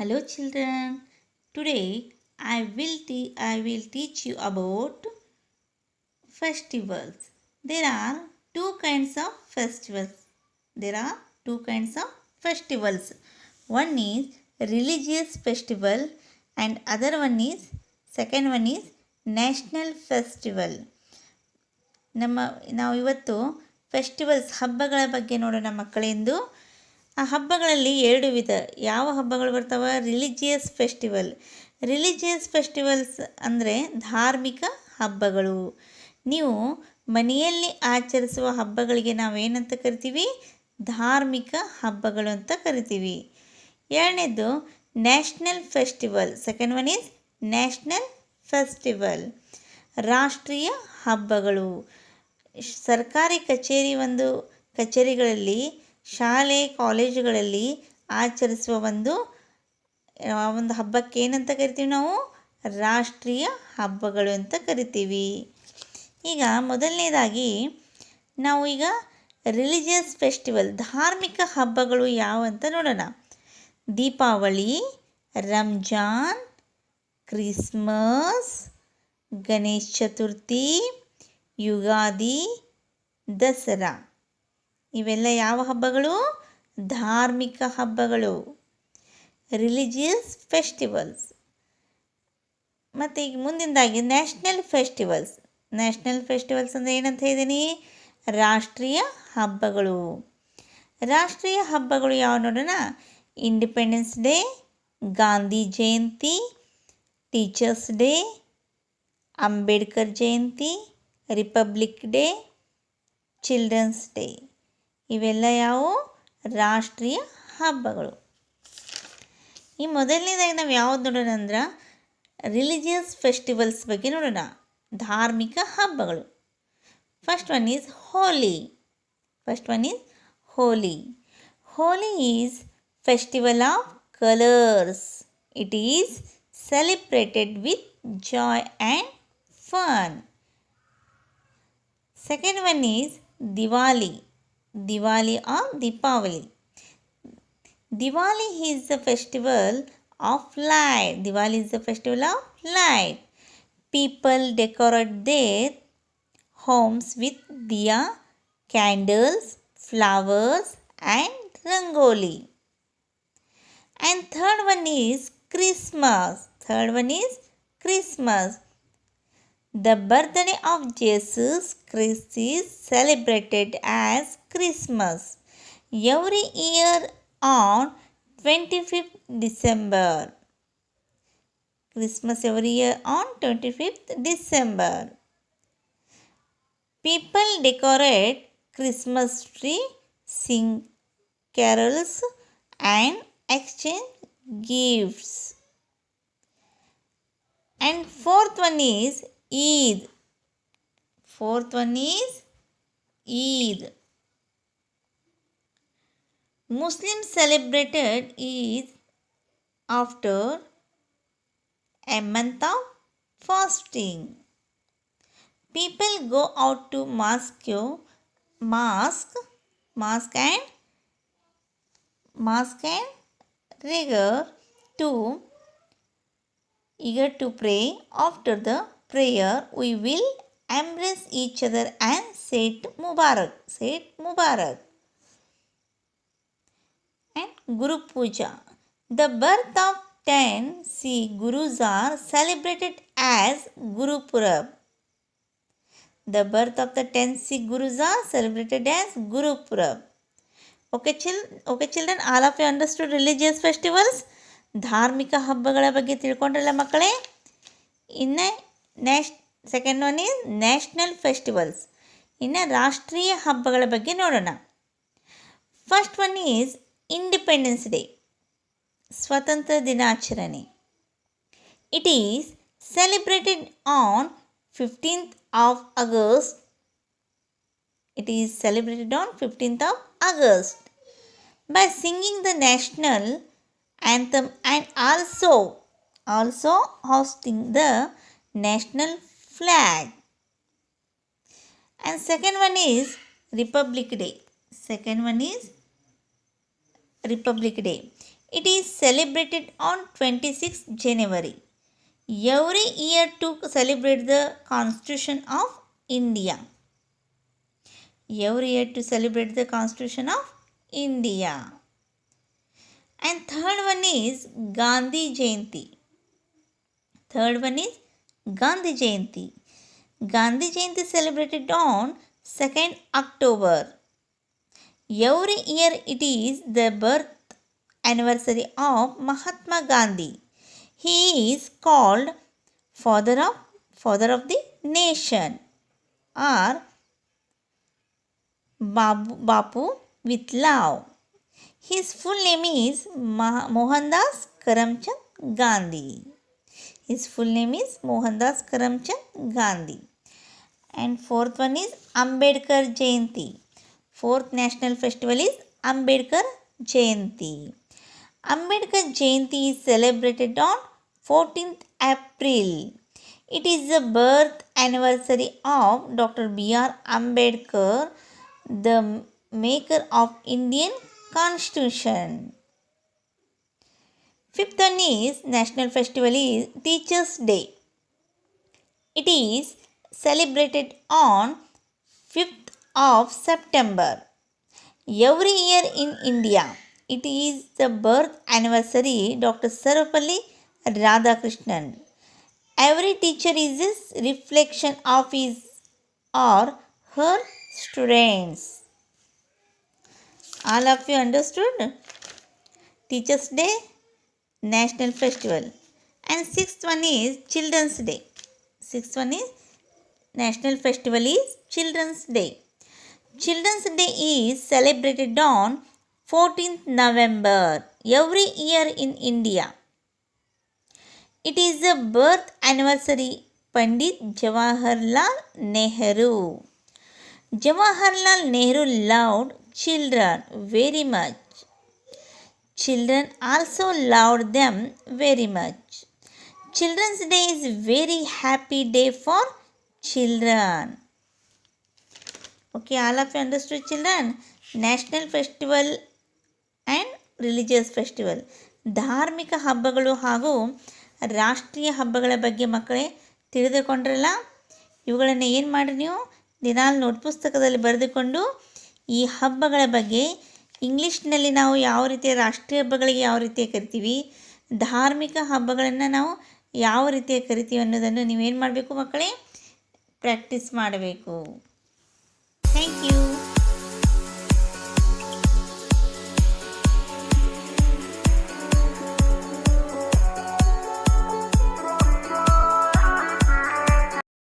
Hello children. Today I will te- I will teach you about festivals. There are two kinds of festivals. There are two kinds of festivals. One is religious festival and other one is second one is national festival. ನಮ್ಮ ನಾವು ಇವತ್ತು festivals ಹಬ್ಬಗಳ ಬಗ್ಗೆ ನೋಡೋಣ ಮಕ್ಕಳೆಂದು ಆ ಹಬ್ಬಗಳಲ್ಲಿ ಎರಡು ವಿಧ. ಯಾವ ಹಬ್ಬಗಳು ಬರ್ತಾವೆ? Religious festival. ರಿಲಿಜಿಯಸ್ ಫೆಸ್ಟಿವಲ್ಸ್ ಅಂದರೆ ಧಾರ್ಮಿಕ ಹಬ್ಬಗಳು. ನೀವು ಮನೆಯಲ್ಲಿ ಆಚರಿಸುವ ಹಬ್ಬಗಳಿಗೆ ನಾವೇನಂತ ಕರಿತೀವಿ? ಧಾರ್ಮಿಕ ಹಬ್ಬಗಳು ಅಂತ ಕರಿತೀವಿ. ಎರಡನೇದು, national festival. Second one is national festival. ರಾಷ್ಟ್ರೀಯ ಹಬ್ಬಗಳು. ಸರ್ಕಾರಿ ಕಚೇರಿ ಒಂದು ಕಚೇರಿಗಳಲ್ಲಿ ಶಾಲೆ, ಕಾಲೇಜುಗಳಲ್ಲಿ ಆಚರಿಸುವ ಒಂದು ಒಂದು ಹಬ್ಬಕ್ಕೆ ಏನಂತ ಕರಿತೀವಿ ನಾವು? ರಾಷ್ಟ್ರೀಯ ಹಬ್ಬಗಳು ಅಂತ ಕರಿತೀವಿ. ಈಗ ಮೊದಲನೇದಾಗಿ ನಾವು ಈಗ ರಿಲಿಜಿಯಸ್ ಫೆಸ್ಟಿವಲ್, ಧಾರ್ಮಿಕ ಹಬ್ಬಗಳು ಯಾವ ಅಂತ ನೋಡೋಣ. ದೀಪಾವಳಿ, ರಂಜಾನ್, ಕ್ರಿಸ್ಮಸ್, ಗಣೇಶ ಚತುರ್ಥಿ, ಯುಗಾದಿ, ದಸರಾ. ಇವೆಲ್ಲ ಯಾವ ಹಬ್ಬಗಳು? ಧಾರ್ಮಿಕ ಹಬ್ಬಗಳು. ರಿಲಿಜಿಯಸ್ ಫೆಸ್ಟಿವಲ್ಸ್ ಮತ್ತು ಈಗ ಮುಂದಿಂದಾಗಿ ನ್ಯಾಷನಲ್ ಫೆಸ್ಟಿವಲ್ಸ್ ನ್ಯಾಷನಲ್ ಫೆಸ್ಟಿವಲ್ಸ್ ಅಂದರೆ ಏನಂತ ಹೇಳಿದ್ದೀನಿ ರಾಷ್ಟ್ರೀಯ ಹಬ್ಬಗಳು. ರಾಷ್ಟ್ರೀಯ ಹಬ್ಬಗಳು ಯಾವ ನೋಡೋಣ? Independence Day Gandhi Jayanti Teachers Day Ambedkar Jayanti Republic Day Children's Day ಇವೆಲ್ಲ ಯಾವುವು ರಾಷ್ಟ್ರೀಯ ಹಬ್ಬಗಳು. ಈ ಮೊದಲನೇದಾಗಿ ನಾವು ಯಾವ್ದು ನೋಡೋಣ ಅಂದ್ರೆ ರಿಲಿಜಿಯಸ್ ಫೆಸ್ಟಿವಲ್ಸ್ ಬಗ್ಗೆ ನೋಡೋಣ. ಧಾರ್ಮಿಕ ಹಬ್ಬಗಳು. First one is Holi first one is Holi Holi is festival of colours it is celebrated with joy and fun second one is Diwali. Diwali or Deepavali. Diwali is the festival of light. Diwali is the festival of light. People decorate their homes with diya, candles, flowers, and rangoli. And third one is Christmas. Third one is Christmas. The birthday of Jesus Christ is celebrated as Christmas every year on 25th December. Christmas every year on 25th December. People decorate Christmas tree, sing carols, and exchange gifts. And fourth one is Eid. Fourth one is Eid. Muslims celebrated Eid after a month of fasting. People go out to mosque, mosque, mosque and mosque and rigor to eager to pray. After the prayer, we will embrace each other and say it Mubarak. Say it Mubarak. And Guru Puja. The birth of 10 Sikh Gurus are celebrated as Guru Purab. The birth of the 10 Sikh Gurus are celebrated as Guru Purab. Okay, chil- okay children, all of you understood religious festivals? ಧಾರ್ಮಿಕ ಹಬ್ಬಗಳ ಬಗ್ಗೆ ತಿಳ್ಕೊಂಡ್ರಲ್ಲ ಮಕ್ಕಳೇ ಇನ್ನು ನ್ಯಾಷ್ second one is national festivals ಇನ್ನು ರಾಷ್ಟ್ರೀಯ ಹಬ್ಬಗಳ ಬಗ್ಗೆ ನೋಡೋಣ first one is Independence Day ಸ್ವತಂತ್ರ ದಿನಾಚರಣೆ it is celebrated on fifteenth of August it is celebrated on fifteenth of August by singing the national anthem and also also hosting the national flag and second one is republic day second one is republic day It is celebrated on 26th January. Every year to celebrate the Constitution of India. Every year to celebrate the Constitution of India. And third one is Gandhi Jayanti. Third one is Gandhi Jayanti. Gandhi Jayanti celebrated on 2nd October. Every year it is the birth anniversary of Mahatma Gandhi. He is called father of father of the nation or Babu, Bapu with love. His full name is Mohandas Karamchand Gandhi. His full name is Mohandas Karamchand Gandhi. And fourth one is Ambedkar Jayanti. Fourth national festival is Ambedkar Jayanti. Ambedkar Jayanti is celebrated on 14th April. It is the birth anniversary of Dr. B.R. Ambedkar, the maker of Indian Constitution. Fifth one is national festival is Teachers Day. It is celebrated on 5th of September. Every year in India, it is the birth anniversary Dr. Sarvapalli Radhakrishnan. Every teacher is a reflection of his or her students. All of you understood? Teachers Day, National Festival. And sixth one is Children's Day. Sixth one is National Festival is Children's Day. Children's Day is celebrated on 14th November every year in India. It is the birth anniversary Pandit Jawaharlal Nehru. Jawaharlal Nehru loved children very much. Children also loved them very much. Children's Day is very happy day for children. Okay, all of you understood children? National festival and religious festival ಧಾರ್ಮಿಕ ಹಬ್ಬಗಳು ಹಾಗೂ ರಾಷ್ಟ್ರೀಯ ಹಬ್ಬಗಳ ಬಗ್ಗೆ ಮಕ್ಕಳೇ ತಿಳಿದುಕೊಂಡ್ರಲ್ಲ ಇವುಗಳನ್ನು ಏನು ಮಾಡಿ ನೀವು ದಿನಾಲು ನೋಟ್ ಪುಸ್ತಕದಲ್ಲಿ ಬರೆದುಕೊಂಡು ಈ ಹಬ್ಬಗಳ ಬಗ್ಗೆ ಇಂಗ್ಲೀಷ್ನಲ್ಲಿ ನಾವು ಯಾವ ರೀತಿಯ ರಾಷ್ಟ್ರೀಯ ಹಬ್ಬಗಳಿಗೆ ಯಾವ ರೀತಿಯ ಕರಿತೀವಿ, ಧಾರ್ಮಿಕ ಹಬ್ಬಗಳನ್ನು ನಾವು ಯಾವ ರೀತಿಯ ಕರಿತೀವಿ ಅನ್ನೋದನ್ನು ನೀವೇನು ಮಾಡಬೇಕು ಮಕ್ಕಳೇ ಪ್ರಾಕ್ಟೀಸ್ ಮಾಡಬೇಕು. Thank you